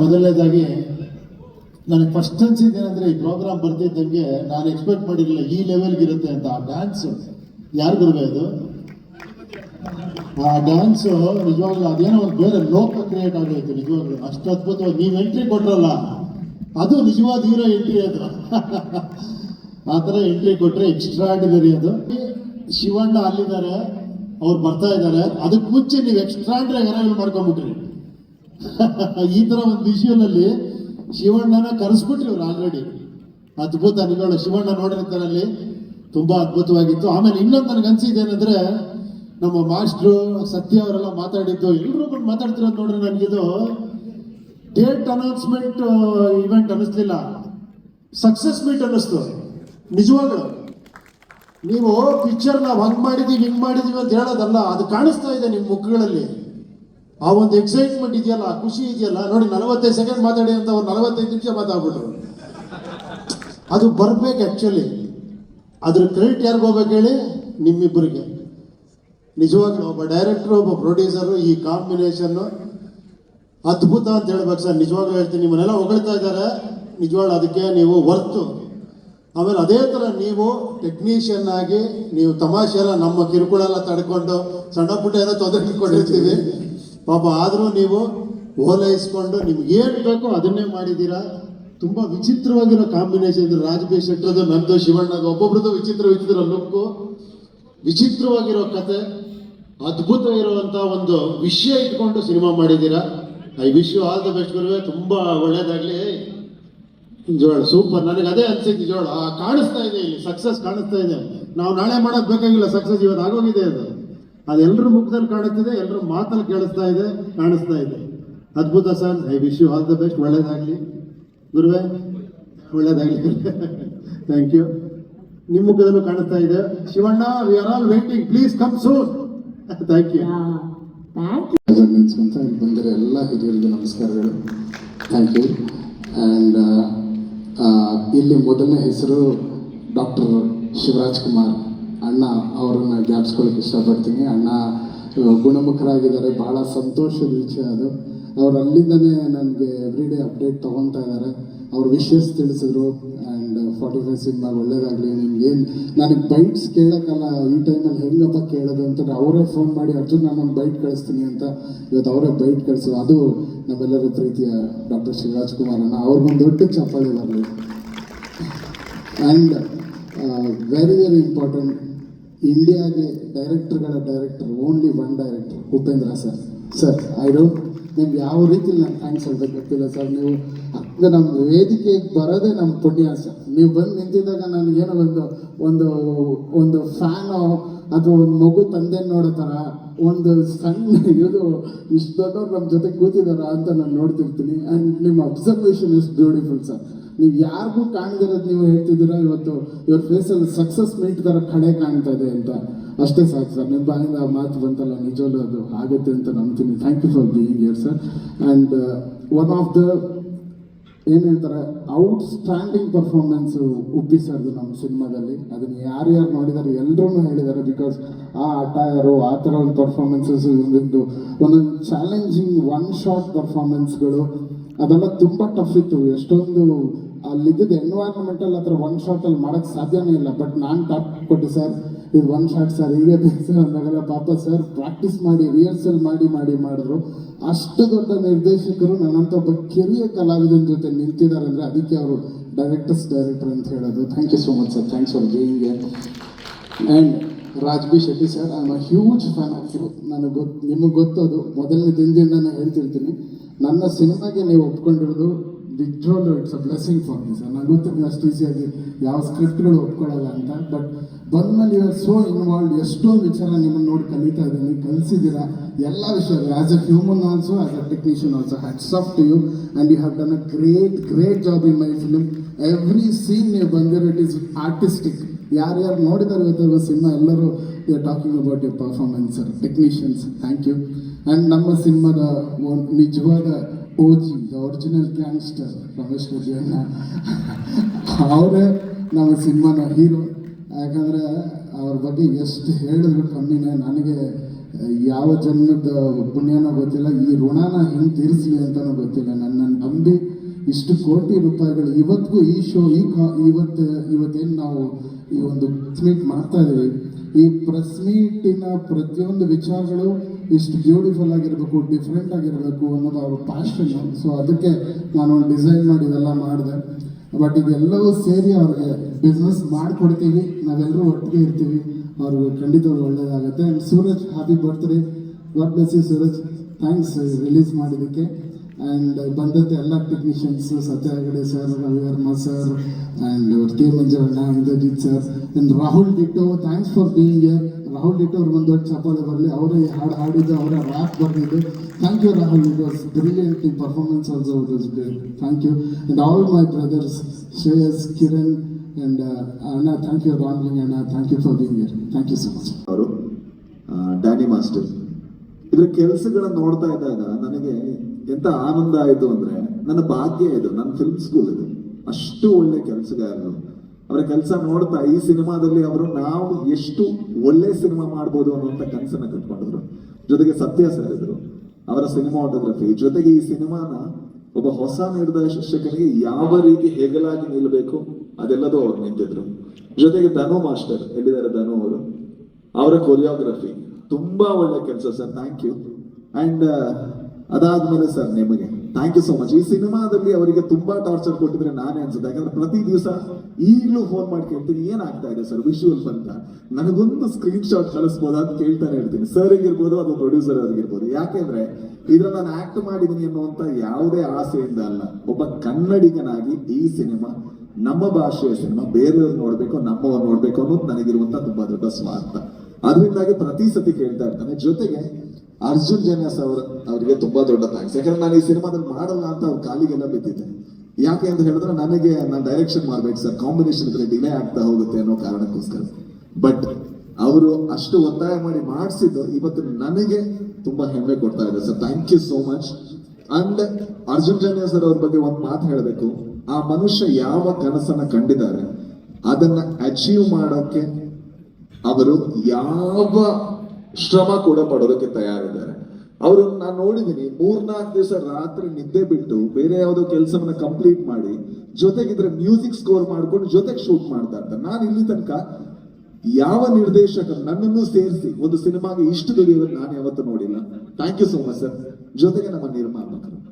ಮೊದಲನೇದಾಗಿ ನನಗೆ ಫಸ್ಟ್ ಅನ್ಸಿದ್ದೇನೆಂದ್ರೆ ಈ ಪ್ರೋಗ್ರಾಮ್ ಬರ್ತಿದ್ದಂಗೆ ನಾನು ಎಕ್ಸ್ಪೆಕ್ಟ್ ಮಾಡಿರಲಿಲ್ಲ, ಈ ಲೆವೆಲ್ಗೆ ಇರುತ್ತೆ ಅಂತ. ಆ ಡ್ಯಾನ್ಸ್ ಯಾರು ಇದು ಆ ಡ್ಯಾನ್ಸ್ ನಿಜವಾಗ್ಲೂ ಅದೇನೋ ಒಂದು ಬೇರೆ ಲೋಕ ಕ್ರಿಯೇಟ್ ಆಗೋಯ್ತು, ನಿಜವಾಗ್ಲೂ. ಅಷ್ಟು ಅದ್ಭುತವಾಗಿ ನೀವು ಎಂಟ್ರಿ ಕೊಟ್ರಲ್ಲ, ಅದು ನಿಜವಾದ ಹೀರೋ ಎಂಟ್ರಿ ಅದು. ಆ ಥರ ಎಂಟ್ರಿ ಕೊಟ್ರೆ ಎಕ್ಸ್ಟ್ರಾಡಿನರಿ ಅದು. ಶಿವಣ್ಣ ಅಲ್ಲಿದ್ದಾರೆ, ಅವ್ರು ಬರ್ತಾ ಇದ್ದಾರೆ. ಅದಕ್ಕೆ ಮುಂಚೆ ನೀವು ಎಕ್ಸ್ಟ್ರಾಡ್ರಿ ಅರೈವಲ್ ಮಾಡ್ಕೊಂಡ್ಬಿಟ್ರಿ. ಈ ತರ ಒಂದು ಅಲ್ಲಿ ಶಿವಣ್ಣನ ಕರೆಸ್ಬಿಟ್ರಿ ಇವ್ರು ಆಲ್ರೆಡಿ ಅದ್ಭುತ ನಿಜವಾಗ್ಲೂ ಶಿವಣ್ಣ ನೋಡಿರ್ತಾರೆ ಅಲ್ಲಿ. ತುಂಬಾ ಅದ್ಭುತವಾಗಿತ್ತು. ಆಮೇಲೆ ಇನ್ನೊಂದು ನನಗೆ ಅನ್ಸಿದೆ ಏನಂದ್ರೆ, ನಮ್ಮ ಮಾಸ್ಟ್ರು ಸತ್ಯ ಅವರೆಲ್ಲ ಮಾತಾಡಿದ್ದು ಎಲ್ಲರೂ ಬಂದು ಮಾತಾಡ್ತಿರೋದು ನೋಡ್ರಿ ನನಗಿದು ಡೇಟ್ ಅನೌನ್ಸ್ಮೆಂಟ್ ಇವೆಂಟ್ ಅನ್ನಿಸ್ಲಿಲ್ಲ. ಸಕ್ಸಸ್ ಮೀಟ್ ಅನ್ನಿಸ್ತು. ನಿಜವಾಗ್ಲು. ನೀವು ಪಿಕ್ಚರ್ ನಾವು ಹಂಗ್ ಮಾಡಿದೀವಿ, ಹಿಂಗೆ ಮಾಡಿದೀವಿ ಅಂತ ಹೇಳೋದಲ್ಲ, ಅದು ಕಾಣಿಸ್ತಾ ಇದೆ ನಿಮ್ಮ ಮುಖಗಳಲ್ಲಿ. ಆ ಒಂದು ಎಕ್ಸೈಟ್ಮೆಂಟ್ ಇದೆಯಲ್ಲ ಆ ಖುಷಿ ಇದೆಯಲ್ಲ, ನೋಡಿ ನಲವತ್ತೈದು ಸೆಕೆಂಡ್ ಮಾತಾಡಿ ಅಂತ ಅವ್ರು ನಲವತ್ತೈದು ನಿಮಿಷ ಮಾತಾಡ್ಬಿಟ್ರು. ಅದು ಬರ್ಬೇಕು ಆ್ಯಕ್ಚುಲಿ ಅದ್ರ ಕ್ರೆಡಿಟ್ ಯಾರಿಗೂ ಹೋಗ್ಬೇಕು ಹೇಳಿ? ನಿಮ್ಮಿಬ್ಬರಿಗೆ. ನಿಜವಾಗ್ಲೂ ಒಬ್ಬ ಡೈರೆಕ್ಟರ್ ಒಬ್ಬ ಪ್ರೊಡ್ಯೂಸರು ಈ ಕಾಂಬಿನೇಷನ್ನು ಅದ್ಭುತ ಅಂತ ಹೇಳ್ಬೇಕು ಸರ್. ನಿಜವಾಗ್ಲೂ ಹೇಳ್ತೀನಿ, ನಿಮ್ಮನ್ನೆಲ್ಲ ಹೊಗಳ್ತಾ ಇದ್ದಾರೆ. ನಿಜವಾಗ್ಲೂ ಅದಕ್ಕೆ ನೀವು ವರ್ತು ಆಮೇಲೆ ಅದೇ ಥರ ನೀವು ಟೆಕ್ನಿಷಿಯನ್ ಆಗಿ, ನೀವು ತಮಾಷೆ ಎಲ್ಲ ನಮ್ಮ ಕಿರುಕುಳ ಎಲ್ಲ ತಡ್ಕೊಂಡು, ಸಣ್ಣ ಪುಟ್ಟ ಏನೋ ತೊಂದರೆ ಇಟ್ಕೊಂಡಿರ್ತೀವಿ. ಪಾಪ ಆದರೂ ನೀವು ಓಲೈಸ್ಕೊಂಡು ನಿಮ್ಗೆ ಏನು ಬೇಕೋ ಅದನ್ನೇ ಮಾಡಿದ್ದೀರಾ? ತುಂಬ ವಿಚಿತ್ರವಾಗಿರೋ ಕಾಂಬಿನೇಷನ್ ರಾಜ್ ರಾಜಕೀಯ ಶೆಟ್ಟರದು, ನಂದು ಶಿವಣ್ಣದು ಒಬ್ಬೊಬ್ರದ್ದು ವಿಚಿತ್ರ ವಿಚಿತ್ರ ಲುಕ್ಕು. ವಿಚಿತ್ರವಾಗಿರೋ ಕತೆ, ಅದ್ಭುತ ಇರುವಂಥ ಒಂದು ವಿಷಯ ಇಟ್ಕೊಂಡು ಸಿನಿಮಾ ಮಾಡಿದ್ದೀರಾ? I wish you all the best ಗುರುವೆ, ತುಂಬಾ ಒಳ್ಳೇದಾಗ್ಲಿ. ಜೋಳ ಸೂಪರ್, ನನಗೆ ಅದೇ ಅನ್ಸಿದ್ದು ಜೋಳ ಕಾಣಿಸ್ತಾ ಇದೆ ಇಲ್ಲಿ, ಸಕ್ಸಸ್ ಕಾಣಿಸ್ತಾ ಇದೆ. ನಾವು ನಾಳೆ ಮಾಡೋದು ಬೇಕಾಗಿಲ್ಲ, ಸಕ್ಸಸ್ ಇವತ್ತು ಆಗೋಗಿದೆ ಅದು. ಅದು ಎಲ್ಲರ ಮುಖದಲ್ಲಿ ಕಾಣುತ್ತಿದೆ ಎಲ್ಲರ ಮಾತಲ್ಲಿ ಕೇಳಿಸ್ತಾ ಇದೆ ಕಾಣಿಸ್ತಾ ಇದೆ. ಅದ್ಭುತ sir I wish you all the best ಒಳ್ಳೇದಾಗ್ಲಿ. ಗುರುವೆ ಒಳ್ಳೇದಾಗಲಿ. Thank you. ನಿಮ್ಮ ಮುಖದಲ್ಲೂ ಕಾಣಿಸ್ತಾ ಇದೆ. Shivanna we are all waiting please come soon thank you ಬಂದಿರೋ ಎಲ್ಲ ಹಿರಿಯರಿಗೆ ನಮಸ್ಕಾರಗಳು. ಥ್ಯಾಂಕ್ ಯು ಆ್ಯಂಡ್ ಇಲ್ಲಿ ಮೊದಲನೇ ಹೆಸರು ಡಾಕ್ಟರ್ ಶಿವರಾಜ್ ಕುಮಾರ್. ಅಣ್ಣ ಅವರನ್ನು ಜ್ಞಾಪಿಸ್ಕೊಳ್ಳೋಕೆ ಇಷ್ಟಪಡ್ತೀನಿ. ಅಣ್ಣ ಗುಣಮುಖರಾಗಿದ್ದಾರೆ. ಭಾಳ ಸಂತೋಷದ ವಿಷಯ ಅದು. ಅವ್ರು ಅಲ್ಲಿಂದನೇ ನನಗೆ ಎವ್ರಿಡೇ ಅಪ್ಡೇಟ್ ತೊಗೊತಾ ಇದ್ದಾರೆ. ಅವ್ರ ವಿಷಯಸ್ ತಿಳಿಸಿದ್ರು. ಆ್ಯಂಡ್ ಫಾರ್ಟಿ ಫೈವ್ ಸಿನಿಮಾ ಒಳ್ಳೇದಾಗಲಿ. ನಿಮ್ಗೇನು, ನನಗೆ ಬೈಟ್ಸ್ ಕೇಳೋಕ್ಕಲ್ಲ ಈ ಟೈಮಲ್ಲಿ ಹೆಂಗಪ್ಪ ಕೇಳೋದು ಅಂತ ಅವರೇ ಫೋನ್ ಮಾಡಿ, ಅರ್ಜುನ್ ನಾನೊಂದು ಬೈಟ್ ಕಳಿಸ್ತೀನಿ ಅಂತ ಇವತ್ತು ಅವರೇ ಬೈಟ್ ಕಳಿಸಿದ್ರು. ಅದು ನಮ್ಮೆಲ್ಲರ ಪ್ರೀತಿಯ ಡಾಕ್ಟರ್ ಶಿವರಾಜ್ ಕುಮಾರಣ್ಣ ಅವ್ರಿಗೊಂದು ದೊಡ್ಡ ಚಪ್ಪಾಳೆ ಬರಲಿ. ಆ್ಯಂಡ್ ವೆರಿ ವೆರಿ ಇಂಪಾರ್ಟೆಂಟ್ ಇಂಡಿಯಾಗೆ ಡೈರೆಕ್ಟರ್ಗಳ director only one director, Upendra sir. Sir I don't ನಿಮ್ಗೆ ಯಾವ ರೀತಿ ನಾನು ಥ್ಯಾಂಕ್ಸ್ ಗೊತ್ತಿಲ್ಲ ಸರ್. ನೀವು ನಮ್ಮ ವೇದಿಕೆಗೆ ಬರೋದೇ ನಮ್ಮ ಪುಣ್ಯ ಸರ್. ನೀವು ಬಂದು ನಿಂತಿದ್ದಾಗ ನನಗೇನೋ ಒಂದು ಒಂದು ಒಂದು ಫ್ಯಾನು ಅಥವಾ ಒಂದು ಮಗು ತಂದೆ ನೋಡೋ ಥರ ಒಂದು ಸಣ್ಣ ಇದು, ಇಷ್ಟು ದೊಡ್ಡವ್ರು ನಮ್ಮ ಜೊತೆ ಕೂತಿದಾರ ಅಂತ ನಾನು ನೋಡ್ತಿರ್ತೀನಿ. ಆ್ಯಂಡ್ ನಿಮ್ಮ ಅಬ್ಸರ್ವೇಷನ್ ಇಸ್ ಬ್ಯೂಟಿಫುಲ್ ಸರ್ ನೀವು ಯಾರಿಗೂ ಕಾಣದಿರೋದು ನೀವು ಹೇಳ್ತಿದ್ದೀರಾ? ಇವತ್ತು ಇವ್ರ ಫೇಸಲ್ಲಿ ಸಕ್ಸಸ್ ಮೀಟ್ ಥರ ಕಡೆ ಕಾಣ್ತಾ ಇದೆ ಅಂತ. ಅಷ್ಟೇ ಸಾಕು ಸರ್ ನಿಮ್ಮ ಬಾಯಿಂದ ಮಾತು ಬಂತಲ್ಲ, ನಿಜವಲ್ಲೂ ಅದು? ಆಗುತ್ತೆ ಅಂತ ನಂಬ್ತೀನಿ. Thank you for being here sir and one of the ಏನು ಹೇಳ್ತಾರೆ ಔಟ್ ಸ್ಟ್ಯಾಂಡಿಂಗ್ ಪರ್ಫಾರ್ಮೆನ್ಸ್ ಉಪ್ಪಿ ಸರ್ದು ನಮ್ಮ ಸಿನಿಮಾದಲ್ಲಿ. ಅದನ್ನ ಯಾರು ನೋಡಿದಾರೆ ಎಲ್ಲರೂ ಹೇಳಿದ್ದಾರೆ ಬಿಕಾಸ್ ಆ ಅಟಾಯರು ಆ ಥರ ಒಂದು ಪರ್ಫಾರ್ಮೆನ್ಸಸ್ ಇದ್ದು ಒಂದೊಂದು ಚಾಲೆಂಜಿಂಗ್ ಒನ್ ಶಾಟ್ ಪರ್ಫಾರ್ಮೆನ್ಸ್ಗಳು ಅದೆಲ್ಲ ತುಂಬ ಟಫ್ ಇತ್ತು. ಎಷ್ಟೊಂದು ಅಲ್ಲಿದ್ದ ಎನ್ವೈರ್ಮೆಂಟಲ್ಲಿ ಆ ಥರ ಒನ್ ಅಲ್ಲಿ ಮಾಡೋಕ್ಕೆ ಸಾಧ್ಯನೇ ಇಲ್ಲ. ಬಟ್ ನಾನು ಟಾಪ್ ಕೊಟ್ಟೆ ಸರ್ ಇದು ಒನ್ ಶಾಟ್ ಸರ್ ಬೇಕು ಸರ್ ಅಂದಾಗೆಲ್ಲ ಪಾಪ ಸರ್ ಪ್ರಾಕ್ಟೀಸ್ ಮಾಡಿ ರಿಹರ್ಸಲ್ ಮಾಡಿ ಮಾಡಿ ಮಾಡಿದ್ರು. ಅಷ್ಟು ದೊಡ್ಡ ನಿರ್ದೇಶಕರು ನನ್ನಂತ ಒಬ್ಬ ಕಿರಿಯ ಕಲಾವಿದನ ಜೊತೆ ನಿಂತಿದ್ದಾರೆ ಅಂದರೆ ಅದಕ್ಕೆ ಅವರು ಡೈರೆಕ್ಟರ್ಸ್ ಡೈರೆಕ್ಟರ್ ಅಂತ ಹೇಳೋದು. Thank you so much sir thanks for being and Raj B Shetty sir I am a huge fan of you ನನಗೆ ಗೊತ್ತು ನಿಮಗೆ ಗೊತ್ತದು. ಮೊದಲನೇ ದಿನದಿಂದ ನಾನು ಹೇಳ್ತಿರ್ತೀನಿ. ನನ್ನ ಸಿನಿಮಾಗೆ ನೀವು ಒಪ್ಕೊಂಡಿರೋದು ನಿಜವಾಗ್ಲೂ it's a blessing for me sir ನಂಗೆ ಗೊತ್ತಿಲ್ಲ ಅಷ್ಟು ಈಸಿಯಾಗಿ ಯಾವ ಸ್ಕ್ರಿಪ್ಟ್ಗಳು ಒಪ್ಕೊಳ್ಳಲ್ಲ ಅಂತ. ಬಟ್ ಬಂದ್ಮೇಲೆ ಯು ಆರ್ ಸೋ ಇನ್ವಾಲ್ವ್ ಎಷ್ಟೊಂದು ವಿಚಾರ ನಿಮ್ಮನ್ನು ನೋಡಿ ಕಲಿತಾ ಇದ್ದೀನಿ ಕಲಿಸಿದ್ದೀರಾ? ಎಲ್ಲ ವಿಷಯ. As a human also as a technician also hats off to you and you have done a great great job in my film every scene ನೀವು ಬಂದಿರೋ ಇಟ್ ಈಸ್ ಆರ್ಟಿಸ್ಟಿಕ್ ಯಾರ್ಯಾರು ನೋಡಿದಾರೆ ಇವತ್ತು ಸಿನಿಮಾ, ಎಲ್ಲರೂ talking about your performance sir technicians thank you and ನಮ್ಮ ಸಿನಿಮಾದ ನಿಜವಾದ O G the original gangster Ramesh ಅಣ್ಣ ಅವರೇ ನಮ್ಮ ಸಿನಿಮಾನ ಹೀರೋ. ಯಾಕಂದರೆ ಅವ್ರ ಬಗ್ಗೆ ಎಷ್ಟು ಹೇಳಿದ್ರು ಕಮ್ಮಿನೇ ನನಗೆ ಯಾವ ಜನ್ಮದ ಪುಣ್ಯನೋ ಗೊತ್ತಿಲ್ಲ, ಈ ಋಣನ ಹೆಂಗೆ ತೀರಿಸ್ಲಿ ಅಂತಲೂ ಗೊತ್ತಿಲ್ಲ. ನನ್ನನ್ನು ನಂಬಿ ಇಷ್ಟು ಕೋಟಿ ರೂಪಾಯಿಗಳು ಇವತ್ತಿಗೂ ಈ ಶೋ ಈ ಕಾ, ಇವತ್ತು, ಇವತ್ತೇನು ನಾವು ಈ ಒಂದು ಮೀಟ್ ಮಾಡ್ತಾ ಇದ್ದೀವಿ ಈ ಪ್ರೆಸ್ ಮೀಟಿನ ಪ್ರತಿಯೊಂದು ವಿಚಾರಗಳು ಇಷ್ಟು ಬ್ಯೂಟಿಫುಲ್ ಆಗಿರಬೇಕು ಡಿಫ್ರೆಂಟ್ ಆಗಿರಬೇಕು ಅನ್ನೋದು ಅವ್ರ ಪ್ಯಾಷನ್ ಸೊ ಅದಕ್ಕೆ ನಾನು ಡಿಸೈನ್ ಮಾಡಿ ಇದೆಲ್ಲ ಮಾಡಿದೆ. ಬಟ್ ಇದೆಲ್ಲವೂ ಸೇರಿ ಅವ್ರಿಗೆ ಬಿಸ್ನೆಸ್ ಮಾಡಿಕೊಡ್ತೀವಿ. ನಾವೆಲ್ಲರೂ ಒಟ್ಟಿಗೆ ಇರ್ತೀವಿ. ಅವ್ರಿಗೆ ಖಂಡಿತ ಒಳ್ಳೇದಾಗುತ್ತೆ. And Suraj happy birthday God bless you Suraj thanks release ಮಾಡಿದ್ದಕ್ಕೆ. ಆ್ಯಂಡ್ ಬಂದಂಥ ಎಲ್ಲ technicians Satya Hegde sir Ravi Varma sir and K Manjanna Indrajit sir and Rahul Dito thanks for being here Rahul Dito ಅವ್ರಿಗೆ ಒಂದು ಚಪ್ಪಾಳೆ ಬರಲಿ. ಅವರೇ ಹಾಡು ಹಾಡಿದ್ದು, ಅವರ ರ್ಯಾಪ್ ಬರೆದಿದ್ದು. Thank you Rahul. It was brilliant in performance also it was great thank you and all my brothers Shreyas Kiran and ಅಣ್ಣ thank you Ramling ಅಣ್ಣ thank you for being here thank you so much ಅವರು Danny master ಇದ್ರ ಕೆಲಸಗಳನ್ನ ನೋಡ್ತಾ ಇದ್ದಾಗ ನನಗೆ ಎಂತ ಆನಂದ ಆಯ್ತು ಅಂದ್ರೆ ನನ್ನ ಭಾಗ್ಯ ಇದು, ನನ್ನ ಫಿಲ್ಮ್ ಸ್ಕೂಲ್ ಇದು. ಅಷ್ಟು ಒಳ್ಳೆ ಕೆಲಸಗಾರರು. ಅವರ ಕೆಲಸ ನೋಡ್ತಾ ಈ ಸಿನಿಮಾದಲ್ಲಿ ಅವರು ನಾವು ಎಷ್ಟು ಒಳ್ಳೆ ಸಿನಿಮಾ ಮಾಡ್ಬೋದು ಅನ್ನುವಂಥ ಕನಸನ್ನ ಕಟ್ಕೊಂಡಿದ್ರು ಜೊತೆಗೆ ಸತ್ಯ ಸರ್ ಇದ್ರು. ಅವರ ಸಿನಿಮಾಟೋಗ್ರಫಿ ಜೊತೆಗೆ ಈ ಸಿನಿಮಾನ ಒಬ್ಬ ಹೊಸ ನಿರ್ದೇಶಕನಿಗೆ ಯಾವ ರೀತಿ ಹೆಗಲಾಗಿ ನಿಲ್ಲಬೇಕು ಅದೆಲ್ಲದೂ ಅವ್ರು ನಿಂತಿದ್ರು. ಜೊತೆಗೆ ಧನು ಮಾಸ್ಟರ್ ಹೇಳಿದ್ದಾರೆ ಧನು ಅವರು? ಅವರ ಕೊರಿಯೋಗ್ರಫಿ ತುಂಬಾ ಒಳ್ಳೆ ಕೆಲಸ ಸರ್ ಥ್ಯಾಂಕ್ ಯು ಅಂಡ್ ಅದಾದ್ಮೇಲೆ ಸರ್ ನಿಮಗೆ. ಥ್ಯಾಂಕ್ ಯು ಸೋ ಮಚ್ ಈ ಸಿನಿಮಾದಲ್ಲಿ ಅವರಿಗೆ ತುಂಬಾ ಟಾರ್ಚರ್ ಕೊಟ್ಟಿದ್ರೆ ನಾನೇ ಅನ್ಸುತ್ತೆ. ಯಾಕಂದ್ರೆ ಪ್ರತಿ ದಿವಸ ಈಗಲೂ ಫೋನ್ ಮಾಡಿ ಕೇಳ್ತೀನಿ, ಏನಾಗ್ತಾ ಇದೆ ಸರ್? ವಿಶುವಲ್ ಅಂತ ನನಗೊಂದು ಸ್ಕ್ರೀನ್ ಶಾಟ್ ಕಳಿಸ್ಬೋದಾ ಅಂತ ಕೇಳ್ತಾನೆ ಇರ್ತೀನಿ. ಸರ್ ಇರ್ಬೋದು ಅದು ಪ್ರೊಡ್ಯೂಸರ್ ಅವ್ರಿಗಿರ್ಬೋದು ಯಾಕೆಂದ್ರೆ ಇದ್ರ ನಾನು ಆಕ್ಟ್ ಮಾಡಿದೀನಿ ಅನ್ನುವಂತ ಯಾವುದೇ ಆಸೆಯಿಂದ ಅಲ್ಲ. ಒಬ್ಬ ಕನ್ನಡಿಗನಾಗಿ ಈ ಸಿನಿಮಾ, ನಮ್ಮ ಭಾಷೆಯ ಸಿನಿಮಾ, ಬೇರೆಯವ್ರು ನೋಡ್ಬೇಕು, ನಮ್ಮವ್ರು ನೋಡ್ಬೇಕು ಅನ್ನೋದು ನನಗಿರುವಂತ ತುಂಬಾ ದೊಡ್ಡ ಸ್ವಾರ್ಥ. ಅದರಿಂದಾಗಿ ಪ್ರತಿ ಸತಿ ಕೇಳ್ತಾ ಇರ್ತಾನೆ. ಜೊತೆಗೆ ಅರ್ಜುನ್ ಜನ್ಯಾಸ್ ಅವರ ಅವರಿಗೆ ತುಂಬಾ ದೊಡ್ಡ ಥ್ಯಾಂಕ್ಸ್ ಯಾಕಂದ್ರೆ ನಾನು ಈ ಸಿನಿಮಾದಲ್ಲಿ ಮಾಡಲ್ಲ ಅಂತ ಅವ್ರ ಕಾಲಿಗೆಲ್ಲ ಬಿದ್ದಿದ್ದೆ ಯಾಕೆ ಅಂತ ಹೇಳಿದ್ರೆ ನನಗೆ ನಾನು ಡೈರೆಕ್ಷನ್ ಮಾಡ್ಬೇಕು ಸರ್ ಕಾಂಬಿನೇಷನ್ ಡಿಲೇ ಆಗ್ತಾ ಹೋಗುತ್ತೆ ಅನ್ನೋ ಕಾರಣಕ್ಕೋಸ್ಕರ. ಬಟ್ ಅವರು ಅಷ್ಟು ಒತ್ತಾಯ ಮಾಡಿ ಮಾಡಿಸಿದ್ದು ಇವತ್ತು ನನಗೆ ತುಂಬಾ ಹೆಮ್ಮೆ ಕೊಡ್ತಾ ಇದೆ sir thank you so much and Arjun Janya sir ಅವ್ರ ಬಗ್ಗೆ ಒಂದು ಮಾತು ಹೇಳಬೇಕು. ಆ ಮನುಷ್ಯ ಯಾವ ಕನಸನ್ನ ಕಂಡಿದ್ದಾರೆ, ಅದನ್ನ ಅಚೀವ್ ಮಾಡೋಕೆ ಅವರು ಯಾವ ಶ್ರಮ ಕೂಡ ಪಡೋದಕ್ಕೆ ತಯಾರಿದ್ದಾರೆ. ಅವರನ್ನು ನಾನು ನೋಡಿದೀನಿ, ಮೂರ್ನಾಲ್ಕು ದಿವಸ ರಾತ್ರಿ ನಿದ್ದೆ ಬಿಟ್ಟು ಬೇರೆ ಯಾವುದೋ ಕೆಲಸವನ್ನ ಕಂಪ್ಲೀಟ್ ಮಾಡಿ ಜೊತೆಗೆ ಮ್ಯೂಸಿಕ್ ಸ್ಕೋರ್ ಮಾಡ್ಕೊಂಡು ಜೊತೆಗೆ ಶೂಟ್ ಮಾಡ್ತಾ ಇರ್ತಾರೆ. ನಾನು ಇಲ್ಲಿ ತನಕ ಯಾವ ನಿರ್ದೇಶಕ ನನ್ನನ್ನು ಸೇರಿಸಿ ಒಂದು ಸಿನಿಮಾಗೆ ಇಷ್ಟು ದುಡಿಯೋದನ್ನ ನಾನು ಯಾವತ್ತೂ ನೋಡಿಲ್ಲ. Thank you so much sir ಜೊತೆಗೆ ನಮ್ಮ ನಿರ್ಮಾಪಕರು.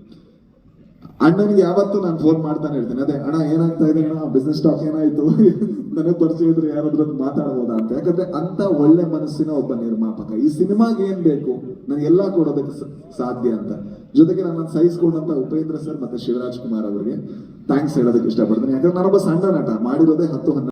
ಅಣ್ಣನಿಗೆ ಯಾವತ್ತೂ ನಾನು ಫೋನ್ ಮಾಡ್ತಾನೆ ಇರ್ತೀನಿ. ಅದೇ, ಅಣ್ಣ, ಏನಾಗ್ತಾ ಇದೆ ಅಣ್ಣ? ಬಿಸ್ನೆಸ್ ಸ್ಟಾಕ್ ಏನಾಯ್ತು? ನನಗೆ ಪರಿಚಯ ಇದ್ರೆ ಯಾರಾದ್ರೂ ಮಾತಾಡ್ಬೋದಾ ಅಂತ. ಯಾಕಂದ್ರೆ ಅಂತ ಒಳ್ಳೆ ಮನಸ್ಸಿನ ಒಬ್ಬ ನಿರ್ಮಾಪಕ. ಈ ಸಿನಿಮಾಗೆ ಏನ್ ಬೇಕು? ನಾನು ಎಲ್ಲಾ ಕೊಡೋದಕ್ಕೆ ಸಾಧ್ಯ ಅಂತ. ಜೊತೆಗೆ ನನ್ನ ಸಹಿಸ್ಕೊಂಡಂತ ಉಪೇಂದ್ರ ಸರ್ ಮತ್ತೆ ಶಿವರಾಜ್ ಕುಮಾರ್ ಅವರಿಗೆ ಥ್ಯಾಂಕ್ಸ್ ಹೇಳೋದಕ್ಕೆ ಇಷ್ಟಪಡ್ತೀನಿ. ಯಾಕಂದ್ರೆ ನಾನೊಬ್ಬ ಸಣ್ಣ ನಟ. ಮಾಡಿರೋದೇ ಹತ್ತು ಹನ್ನೆರಡು